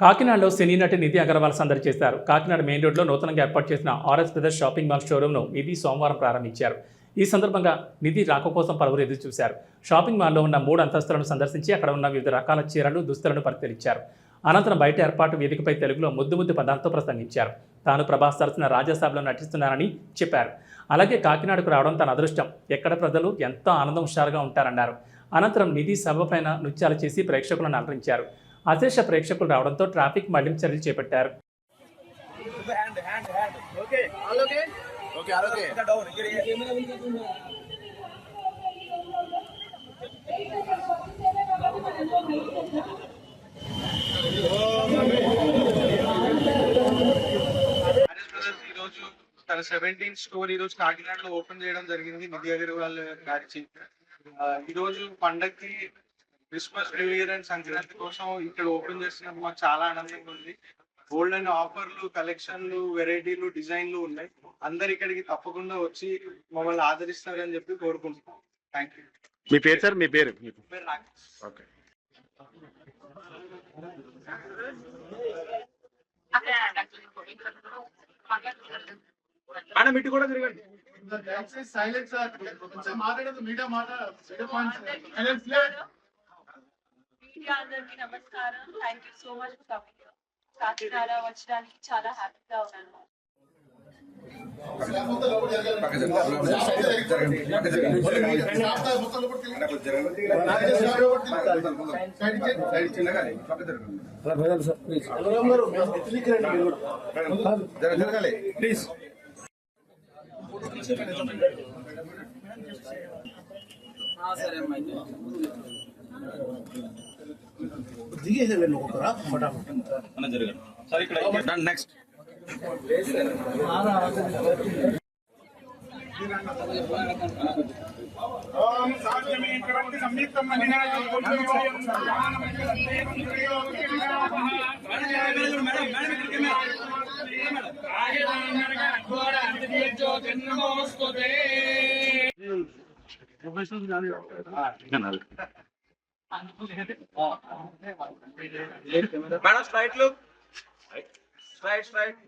కాకినాడలో సినీ నటి నిధి అగర్వాల్ సందడి చేశారు. కాకినాడ మెయిన్ రోడ్లో నూతనంగా ఏర్పాటు చేసిన ఆర్ఎస్ బ్రదర్స్ షాపింగ్ మాల్ షోరూమ్ను నిధి సోమవారం ప్రారంభించారు. ఈ సందర్భంగా నిధి రాక కోసం పలువురు ఎదురు చూశారు. షాపింగ్ మాల్లో ఉన్న మూడు అంతస్తులను సందర్శించి అక్కడ ఉన్న వివిధ రకాల చీరలు దుస్తులను పరిశీలించారు. అనంతరం బయట ఏర్పాటు వేదికపై తెలుగులో ముద్దు ముద్దు పదాలతో ప్రసంగించారు. తాను ప్రభాస్ తరచిన రాజ్యసభలో నటిస్తున్నానని చెప్పారు. అలాగే కాకినాడకు రావడం తన అదృష్టం. ఎక్కడ ప్రజలు ఎంతో ఆనందం హుషారుగా ఉంటారన్నారు. అనంతరం నిధి సభ పైన నృత్యాలు చేసి ప్రేక్షకులను అలరించారు. అశేష ప్రేక్షకులు రావడంతో ట్రాఫిక్ మళ్ళింపు చర్యలు చేపట్టారు. ఈరోజు ఈ రోజు తన సెవెంటీన్ స్టోర్ ఈ రోజు కాకినాడలో ఓపెన్ చేయడం జరిగింది. నిధి అగర్వాల్ గారి ఆ, ఈ రోజు పండగకి Christmas new year and Sankranti కోసం ఇక్కడ ఓపెన్ చేస్తున్నందుకు మాకు చాలా ఆనందంగా ఉంది. గోల్డ్ అండ్ ఆఫర్లు కలెక్షన్లు వెరైటీలు డిజైన్లు ఉన్నాయి. అందరు ఇక్కడికి తప్పకుండా వచ్చి మమ్మల్ని ఆదరిస్తారని చెప్పి కోరుకుంటున్నాం. థ్యాంక్ యూ మీ పేరు సార్? మీ పేరు? మీ పేరు? రాకేష్. ఓకే. మేడం ఇటు కూడా తిరగండి. సైలెన్స్ కొంచెం మాట్లాడదు మీడియా మాట మీడియా అందరికి నమస్కారం thank you so much for coming Kakinada వచ్చడానికి చాలా హ్యాపీగా ఉన్నాను జరగాలి please next Madam straight look straight straight